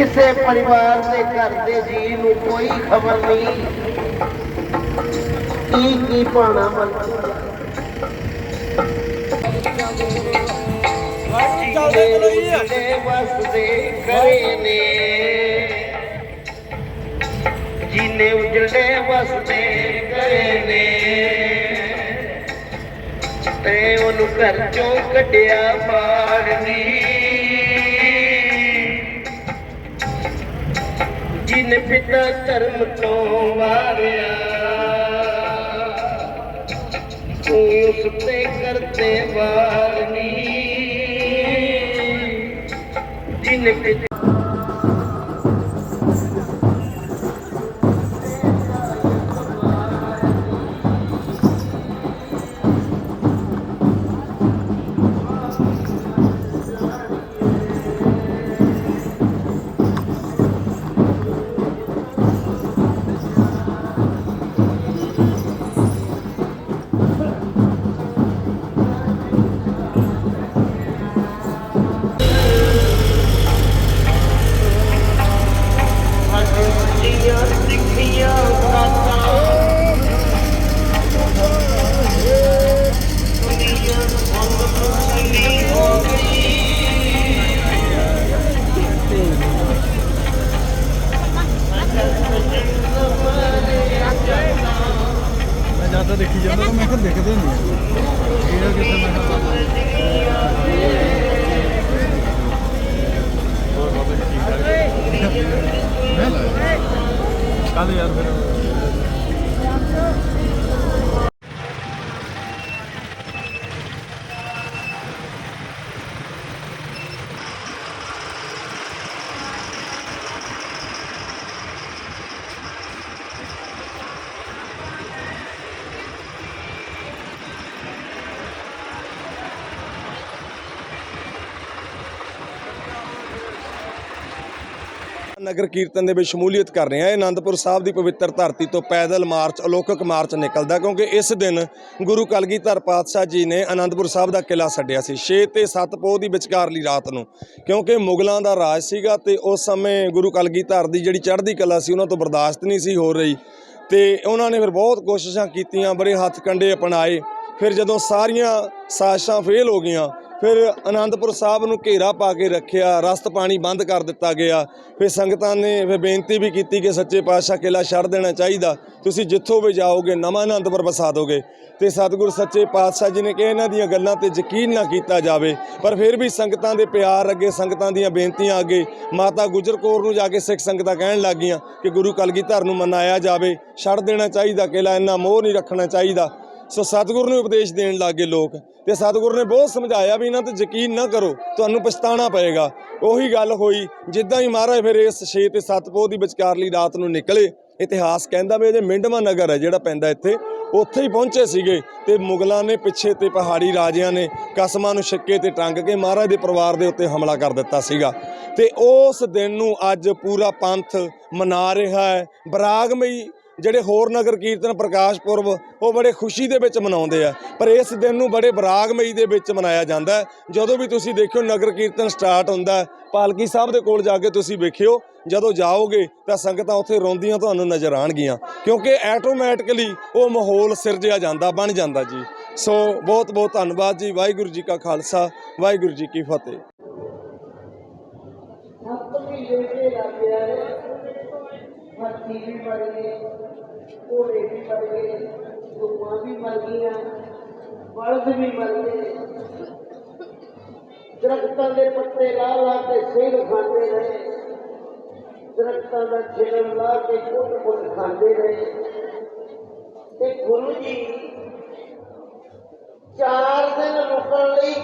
ਕਿਸੇ ਪਰਿਵਾਰ ਦੇ ਘਰ ਦੇ ਜੀ ਨੂੰ ਕੋਈ ਖਬਰ ਨਹੀਂ। ਕੀ ਕੀ ਪਾਣਾ ਮਨ? ਵਸਦੇ ਕਰੇ ਨੇ ਜਿਨੇ ਉਜੜੇ ਵਸਦੇ ਕਰੇ ਨੇ। ਤੇ ਉਹਨੂੰ ਘਰ ਚੋਂ ਕੱਢਿਆ ਬਾਹਰ ਜਿਨ ਪਿਤਾ ਧਰਮ ਤੋਂ ਵਾਰਿਆ। ਉਸ ਤੇ ਕਰਤੇ ਵਾਰਨੀ ਜਿਨ ਮੈਂ ਦੇਖੀ ਜਾਂਦਾ ਤਾਂ ਮੈਂ ਕਿਹਾ ਦਿਖਦੇ ਨਹੀਂ ਇਹ ਕਿਤੇ ਮੈਂ ਹੋਰ ਬਾਬਾ ਜੀ ਠੀਕ ਠਾਕ ਕੱਲ ਯਾਰ ਫਿਰ। ਨਗਰ ਕੀਰਤਨ ਦੇ ਵਿੱਚ ਸ਼ਮੂਲੀਅਤ ਕਰ ਰਹੇ ਹਾਂ। ਇਹ ਆਨੰਦਪੁਰ ਸਾਹਿਬ ਦੀ ਪਵਿੱਤਰ ਧਰਤੀ ਤੋਂ ਪੈਦਲ ਮਾਰਚ, ਅਲੌਕਿਕ ਮਾਰਚ ਨਿਕਲਦਾ ਕਿਉਂਕਿ ਇਸ ਦਿਨ ਗੁਰੂ ਕਲਗੀਧਰ ਪਾਤਸ਼ਾਹ ਜੀ ਨੇ ਆਨੰਦਪੁਰ ਸਾਹਿਬ ਦਾ ਕਿਲਾ ਛੱਡਿਆ ਸੀ। 6 ਤੇ 7 ਪੋਹ ਦੀ ਵਿਚਕਾਰਲੀ ਰਾਤ ਨੂੰ, ਕਿਉਂਕਿ ਮੁਗਲਾਂ ਦਾ ਰਾਜ ਸੀਗਾ ਤੇ ਉਸ ਸਮੇਂ ਗੁਰੂ ਕਲਗੀਧਰ ਦੀ ਜਿਹੜੀ ਚੜ੍ਹਦੀ ਕਲਾ ਸੀ ਉਹਨਾਂ ਤੋਂ ਬਰਦਾਸ਼ਤ ਨਹੀਂ ਸੀ ਹੋ ਰਹੀ ਤੇ ਉਹਨਾਂ ਨੇ ਫਿਰ ਬਹੁਤ ਕੋਸ਼ਿਸ਼ਾਂ ਕੀਤੀਆਂ, ਬੜੇ ਹੱਥ ਕੰਡੇ ਅਪਣਾਏ। ਫਿਰ ਜਦੋਂ ਸਾਰੀਆਂ ਸਾਜ਼ਿਸ਼ਾਂ ਫੇਲ ਹੋ ਗਈਆਂ ਫਿਰ ਆਨੰਦਪੁਰ ਸਾਹਿਬ ਨੂੰ ਘੇਰਾ ਪਾ ਕੇ ਰੱਖਿਆ, ਰਸਤ ਪਾਣੀ ਬੰਦ ਕਰ ਦਿੱਤਾ ਗਿਆ। ਫਿਰ ਸੰਗਤਾਂ ਨੇ ਫਿਰ ਬੇਨਤੀ ਵੀ ਕੀਤੀ ਕਿ ਸੱਚੇ ਪਾਤਸ਼ਾਹ ਕਿਲਾ ਛੱਡ ਦੇਣਾ ਚਾਹੀਦਾ। ਤੁਸੀਂ ਜਿੱਥੋਂ ਵੀ ਜਾਓਗੇ, ਨਵਾਂ ਆਨੰਦਪੁਰ ਵਸਾ ਦੋਗੇ। ਤੇ ਸਤਿਗੁਰ ਸੱਚੇ ਪਾਤਸ਼ਾਹ ਜੀ ਨੇ ਕਿਹਾ ਇਹਨਾਂ ਦੀਆਂ ਗੱਲਾਂ ਤੇ ਯਕੀਨ ਨਾ ਕੀਤਾ ਜਾਵੇ। ਪਰ ਫਿਰ ਵੀ ਸੰਗਤਾਂ ਦੇ ਪਿਆਰ ਅੱਗੇ, ਸੰਗਤਾਂ ਦੀਆਂ ਬੇਨਤੀਆਂ ਅੱਗੇ, ਮਾਤਾ ਗੁਜਰ ਕੌਰ ਨੂੰ ਜਾ ਕੇ ਸਿੱਖ ਸੰਗਤਾਂ ਕਹਿਣ ਲੱਗੀਆਂ ਕਿ ਗੁਰੂ ਕਲਗੀਧਰ ਨੂੰ ਮਨਾਇਆ ਜਾਵੇ। ਛੱਡ ਦੇਣਾ ਚਾਹੀਦਾ ਕਿਲਾ ਇੰਨਾ ਮੋਹ ਨਹੀਂ ਰੱਖਣਾ ਚਾਹੀਦਾ। ਸੋ ਸਤਿਗੁਰ ਨੂੰ ਉਪਦੇਸ਼ ਦੇਣ ਲੱਗੇ ਲੋਕ ਤੇ ਸਤਿਗੁਰ ਨੇ ਬਹੁਤ ਸਮਝਾਇਆ ਵੀ ਇਹਨਾਂ ਤੇ ਯਕੀਨ ਨਾ ਕਰੋ, ਤੁਹਾਨੂੰ ਪਛਤਾਣਾ ਪਏਗਾ। ਉਹੀ ਗੱਲ ਹੋਈ, ਜਿੱਦਾਂ ਹੀ ਮਹਾਰਾਜ ਫਿਰ ਇਸ 6 ਤੇ 7 ਪੋਹ ਦੀ ਵਿਚਕਾਰਲੀ ਰਾਤ ਨੂੰ ਨਿਕਲੇ, ਇਤਿਹਾਸ ਕਹਿੰਦਾ ਵੀ ਇਹ ਮਿੰਡਵਾ ਨਗਰ ਹੈ ਜਿਹੜਾ ਪੈਂਦਾ ਇੱਥੇ, ਉੱਥੇ ਹੀ ਪਹੁੰਚੇ ਸੀਗੇ ਤੇ ਮੁਗਲਾਂ ਨੇ ਪਿੱਛੇ ਤੇ ਪਹਾੜੀ ਰਾਜਿਆਂ ਨੇ ਕਸਮਾਂ ਨੂੰ ਛੱਕੇ ਤੇ ਟੰਗ ਕੇ ਮਹਾਰਾਜ ਦੇ ਪਰਿਵਾਰ ਦੇ ਉੱਤੇ ਹਮਲਾ ਕਰ ਦਿੱਤਾ ਸੀਗਾ। ਤੇ ਉਸ ਦਿਨ ਨੂੰ ਅੱਜ ਪੂਰਾ ਪੰਥ ਮਨਾ ਰਿਹਾ ਹੈ, ਬਰਾਗਮਈ ਜਿਹੜੇ ਹੋਰ ਨਗਰ ਕੀਰਤਨ ਪ੍ਰਕਾਸ਼ ਪੁਰਬ, ਉਹ ਬੜੇ ਖੁਸ਼ੀ ਦੇ ਵਿੱਚ ਮਨਾਉਂਦੇ ਆ। ਪਰ ਇਸ ਦਿਨ ਨੂੰ ਬੜੇ ਬਰਾਗਮਈ ਦੇ ਵਿੱਚ ਮਨਾਇਆ ਜਾਂਦਾ ਜਦੋਂ ਵੀ ਤੁਸੀਂ ਦੇਖਿਓ ਨਗਰ ਕੀਰਤਨ ਸਟਾਰਟ ਹੁੰਦਾ ਪਾਲਕੀ ਸਾਹਿਬ ਦੇ ਕੋਲ ਜਾ ਕੇ ਤੁਸੀਂ ਵੇਖਿਓ, ਜਦੋਂ ਜਾਓਗੇ ਤਾਂ ਸੰਗਤਾਂ ਉੱਥੇ ਰੋਂਦੀਆਂ ਤੁਹਾਨੂੰ ਨਜ਼ਰ ਆਣਗੀਆਂ ਕਿਉਂਕਿ ਆਟੋਮੈਟਿਕਲੀ ਉਹ ਮਾਹੌਲ ਸਿਰਜਿਆ ਜਾਂਦਾ, ਬਣ ਜਾਂਦਾ ਜੀ। ਸੋ ਬਹੁਤ ਬਹੁਤ ਧੰਨਵਾਦ ਜੀ। ਵਾਹਿਗੁਰੂ ਜੀ ਕਾ ਖਾਲਸਾ, ਵਾਹਿਗੁਰੂ ਜੀ ਕੀ ਫਤਿਹ। ਸੱਤ ਵੀ ਲੇਟੇ ਲੱਗੇ ਆ ਹਾਥੀ ਵੀ ਮਰ ਗਏ ਘੋੜੇ ਵੀ ਮਰ ਗਏ ਦੁਮਾਂ ਵੀ ਮਰ ਗਈਆਂ ਬਲਦ ਵੀ ਮਰ ਗਏ ਦਰਖਤਾਂ ਦੇ ਪੱਤੇ ਲਾ ਲਾ ਕੇ ਸਿਰ ਖਾਂਦੇ ਰਹੇ ਦਰਖਤਾਂ ਦਾ ਛਿਲਣ ਲਾ ਕੇ ਕੁੱਟ ਕੁੱਟ ਖਾਂਦੇ ਰਹੇ ਤੇ ਗੁਰੂ ਜੀ ਚਾਰ ਦਿਨ ਰੁਕਣ ਲਈ